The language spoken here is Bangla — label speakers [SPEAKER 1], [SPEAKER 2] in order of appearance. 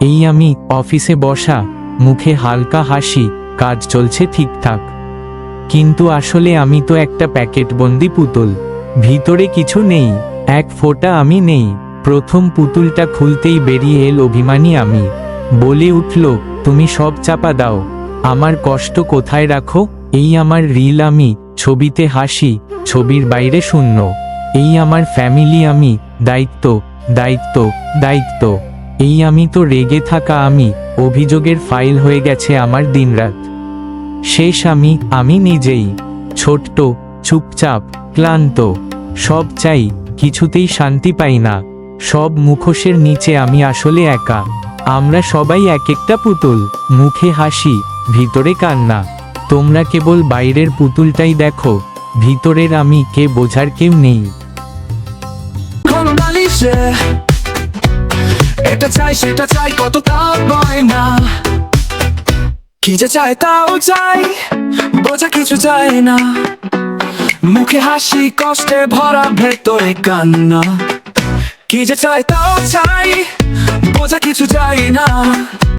[SPEAKER 1] এই আমি অফিসে বসা, মুখে হালকা হাসি, কাজ চলছে ঠিকঠাক। কিন্তু আসলে আমি তো একটা প্যাকেটবন্দি পুতুল, ভিতরে কিছু নেই, এক ফোঁটা আমি নেই। প্রথম পুতুলটা খুলতেই বেরিয়ে এল অভিমানী আমি, বলে উঠল, তুমি সব চাপা দাও, আমার কষ্ট কোথায় রাখো? এই আমার রিল আমি, ছবিতে হাসি, ছবির বাইরে শূন্য। এই আমার ফ্যামিলি আমি, দায়িত্ব দায়িত্ব দায়িত্ব। এই আমি তো রেগে থাকা আমি, অভিযোগের ফাইল হয়ে গেছে আমার দিনরাত। শেষ আমি আমি নিজেই। ছোট্ট, চুপচাপ, ক্লান্ত। সব চাই, কিছুতেই শান্তি পাই না। সব মুখোশের নিচে আমি আসলে একা। আমরা সবাই এক একটা পুতুল। মুখে হাসি, ভিতরে কান্না। তোমরা কেবল বাইরের পুতুলটাই দেখো। ভিতরের আমি কে বোঝার কেউ নেই।
[SPEAKER 2] এটা চাই, সেটা চাই, কত তা না কি যে চাই তাও চাই, বোঝা কিছু চাই না। মুখে হাসি, কষ্টে ভরা ভেতরে কান্না। কি যে চাই তাও চাই, বোঝা কিছু চাই না।